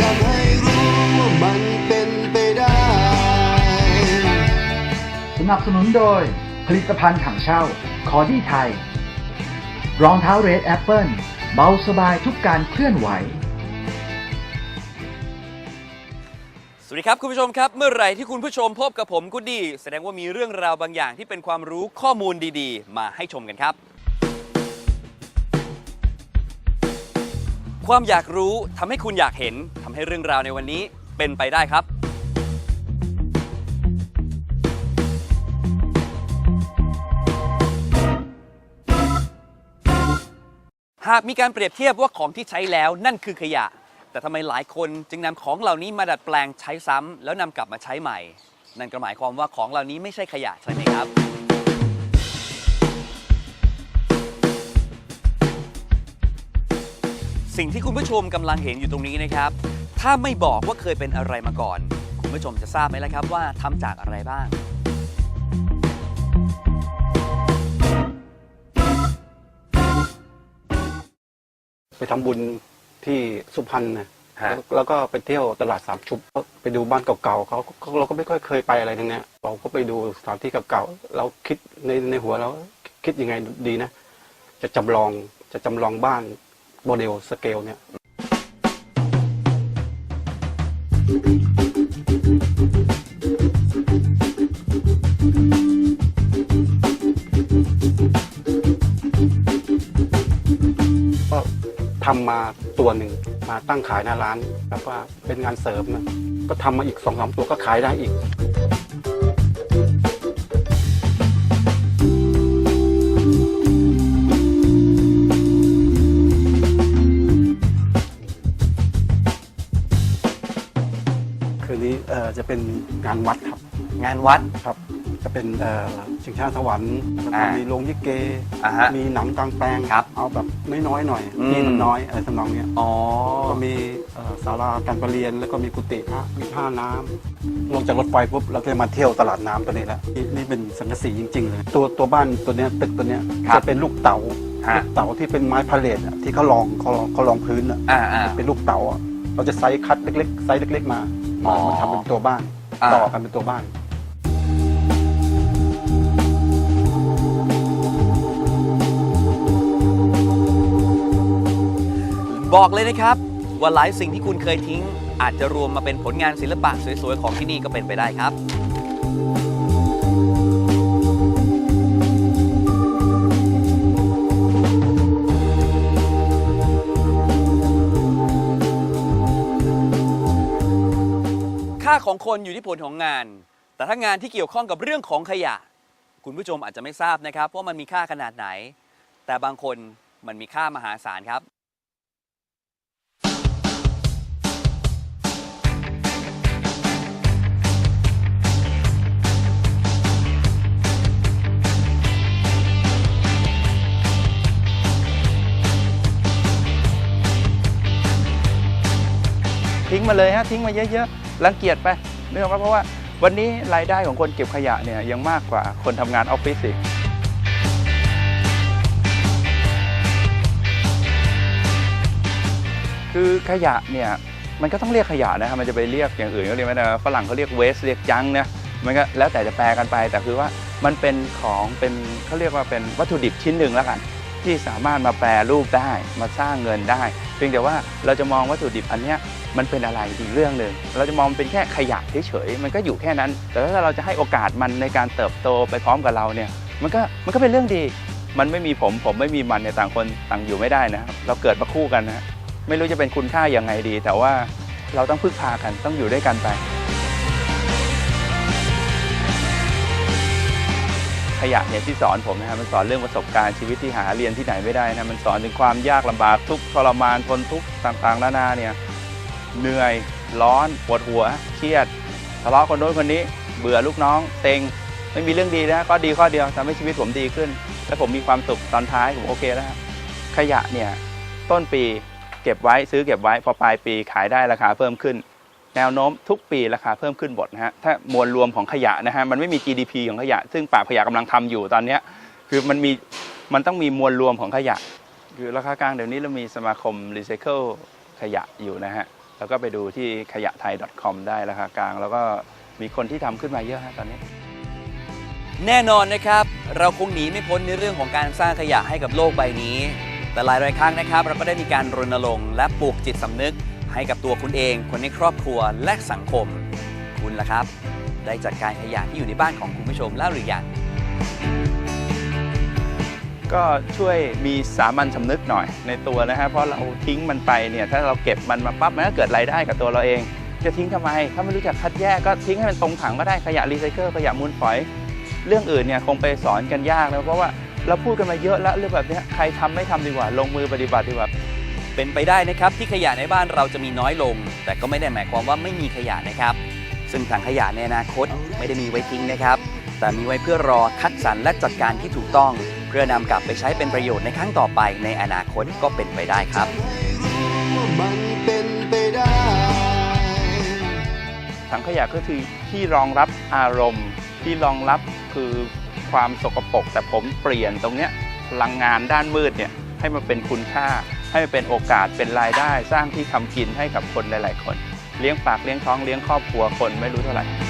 ทำให้รู้ว่ามันเป็นไปได้ สนับสนุนโดย ผลิตภัณฑ์ถังเช่า คอดี้ไทย รองเท้าเรดแอปเปิลเบาสบายทุกการเคลื่อนไหว สวัสดีครับคุณผู้ชมครับ เมื่อไหร่ที่คุณผู้ชมพบกับผมกุดดี้แสดงว่ามีเรื่องราวบางอย่างที่เป็นความรู้ข้อมูลดีๆ มาให้ชมกันครับ ความอยากรู้ทำให้คุณอยากเห็นทำให้เรื่องราวในวันนี้เป็นไปได้ครับ หากมีการเปรียบเทียบว่าของที่ใช้แล้วนั่นคือขยะ แต่ทำไมหลายคนจึงนำของเหล่านี้มาดัดแปลงใช้ซ้ำแล้วนำกลับมาใช้ใหม่ นั่นก็หมายความว่าของเหล่านี้ไม่ใช่ขยะใช่ไหมครับ สิ่งที่คุณผู้ชมกำลังเห็นอยู่ตรงนี้นะครับ ถ้าไม่บอกว่าเคยเป็นอะไรมาก่อน คุณผู้ชมจะทราบไหมล่ะครับว่าทำจากอะไรบ้าง ไปทำบุญที่สุพรรณนะฮะ แล้วแล้วก็ไปเที่ยวตลาดสามชุบไปดูบ้านเก่าๆเขาเขาเราก็ไม่ค่อยเคยไปอะไรทั้งเนี้ยเราก็ไปดูสถานที่เก่าๆเราคิดในในหัวเราคิดยังไงดีนะ จะจำลองจะจำลองบ้าน โมเดลสเกลเนี่ยก็ทำมาตัวหนึ่งมาตั้งขายหน้าร้านแบบว่าเป็นงานเสริมนะก็ทำมาอีกสองสามตัวก็ขายได้อีก จะเป็นงานวัดครับงานวัด ครับ จะเป็นเอ่อชิงช้าสวรรค์แล้วก็อ่ามีมีโรงยิเก อ่าฮะมีหนังกลางแปลงครับเอาแบบน้อยๆหน่อยอืมที่มันน้อยอะไรทำนองเนี้ยอ๋อ ก็มีเอ่อศาลาการประเรียนแล้วก็มีกุฏิพระมีท่าน้ำลงจากรถไฟปุ๊บเราก็จะมาเที่ยวตลาดน้ำตัวนี้แล้วนี่นี่เป็นสังกะสีจริงๆเลยตัวตัวบ้านตัวเนี้ยตึกตัวเนี้ยครับ จะเป็นลูกเต๋าฮะลูกเต๋าที่เป็นไม้พาเลทอะที่เขาลองเขาลองเขาลองพื้นอะ อ่าอ่าเป็นลูกเต๋าอะเราจะไซส์คัดเล็กๆ ไซส์เล็ก ๆ มา อ๋อ มาทำเป็นตัวบ้านอ่าต่อกันเป็นตัวบ้าน บอกเลยนะครับ ว่าหลายสิ่งที่คุณเคยทิ้ง อาจจะรวมมาเป็นผลงานศิลปะสวยๆ ของที่นี่ก็เป็นไปได้ครับ ของคนอยู่ที่ผลของงาน แต่ถ้างานที่เกี่ยวข้องกับเรื่องของขยะ คุณผู้ชมอาจจะไม่ทราบนะครับว่ามันมีค่าขนาดไหน แต่บางคนมันมีค่ามหาศาลครับ ทิ้งมาเลยฮะทิ้งมาเยอะๆ รังเกียจไปนื่องว่าเพราะว่าวันนี้รายได้ของคนเก็บขยะเนี่ยยังมากกว่าคนทำงานออฟฟิศอีกคือขยะเนี่ยมันก็ต้องเรียกขยะนะครับมันจะไปเรียกอย่างอื่นก็เรียกไม่ได้นะฝรั่งเขาเรียกเวสเรียกจังนะมันก็แล้วแต่จะแปลกันไปแต่คือว่ามันเป็นของเป็นเขาเรียกว่าเป็นวัตถุดิบชิ้นหนึ่งแล้วกันที่สามารถมาแปรรูปได้มาสร้างเงินได้ เพียงแต่ว่าเราจะมองวัตถุดิบอันนี้มันเป็นอะไรอีกเรื่องหนึ่งเราจะมองมันเป็นแค่ขยะเฉยๆมันก็อยู่แค่นั้น แต่ถ้าเราจะให้โอกาสมันในการเติบโตไปพร้อมกับเราเนี่ยมันก็มันก็เป็นเรื่องดี มันไม่มีผมผมไม่มีมันเนี่ยต่างคนต่างอยู่ไม่ได้นะครับเราเกิดมาคู่กันนะไม่รู้จะเป็นคุณค่ายังไงดี แต่ว่าเราต้องพึ่งพากันต้องอยู่ด้วยกันไป ยะเนี่ยที่สอนผมนะครับมันสอนเรื่องประสบการณ์ชีวิตที่หาเรียนที่ไหนไม่ได้นะมันสอนถึงความยากลำบากทุกทรมานทนทุกข์ต่างๆนานาเนี่ยเหนื่อยร้อนปวดหัวเครียดทะเลาะคนโน้นคนนี้ เบื่อลูกน้องเต็งไม่มีเรื่องดีนะก็ดีข้อเดียวทำให้ชีวิตผมดีขึ้น และผมมีความสุขตอนท้ายผมโอเคแล้วครับขยะเนี่ยต้นปีเก็บไว้ซื้อเก็บไว้พอปลายปีขายได้ราคาเพิ่มขึ้น แนวโน้มทุกปีราคาเพิ่มขึ้นหมดนะฮะถ้ามวลรวมของขยะนะฮะมันไม่มี GDP ของขยะ ซึ่งป่าขยะกำลังทำอยู่ตอนเนี้ยคือมันมีมันต้องมีมวลรวมของขยะ คือราคากลางเดี๋ยวนี้เรามีสมาคมรีไซเคิลขยะอยู่นะฮะแล้วก็ไปดูที่ขยะไทย .com ได้ราคากลาง แล้วก็มีคนที่ทำขึ้นมาเยอะฮะตอนนี้ แน่นอนนะครับ เราคงหนีไม่พ้นในเรื่องของการสร้างขยะให้กับโลกใบนี้ แต่หลายรายครั้งนะครับ เราก็ได้มีการรณรงค์และปลูกจิตสำนึก ให้กับตัวคุณเอง คนในครอบครัวและสังคม คุณล่ะครับ ได้จัดการขยะที่อยู่ในบ้านของคุณผู้ชมแล้วหรือยังก็ช่วยมีสามัญสำนึกหน่อยในตัวนะฮะเพราะเราทิ้งมันไปเนี่ยถ้าเราเก็บมันมาปั๊บมันก็เกิดรายได้กับตัวเราเอง จะทิ้งทำไม ถ้าไม่รู้จักคัดแยกก็ทิ้งให้มันตรงถังก็ได้ขยะรีไซเคิลขยะมูลฝอย เรื่องอื่นเนี่ยคงไปสอนกันยากนะเพราะว่าเราพูดกันมาเยอะแล้วเรื่องแบบนี้ใครทำไม่ทำดีกว่า ลงมือปฏิบัติดีกว่า เป็นไปได้นะครับที่ขยะในบ้านเราจะมีน้อยลง แต่ก็ไม่ได้หมายความว่าไม่มีขยะนะครับ ซึ่งถังขยะในอนาคตไม่ได้มีไว้ทิ้งนะครับ แต่มีไว้เพื่อรอคัดสรรและจัดการที่ถูกต้อง เพื่อนำกลับไปใช้เป็นประโยชน์ในครั้งต่อไปในอนาคตก็เป็นไปได้ครับมันเป็นไปได้ถังขยะก็คือที่รองรับอารมณ์ ที่รองรับคือความสกปรกแต่ผมเปลี่ยนตรงเนี้ยพลังงานด้านมืดเนี่ยให้มันเป็นคุณค่า ให้เป็นโอกาสเป็นรายได้ สร้างที่ทำกินให้กับคนหลาย ๆ คน เลี้ยงปากเลี้ยงท้องเลี้ยงครอบครัวคนไม่รู้เท่าไหร่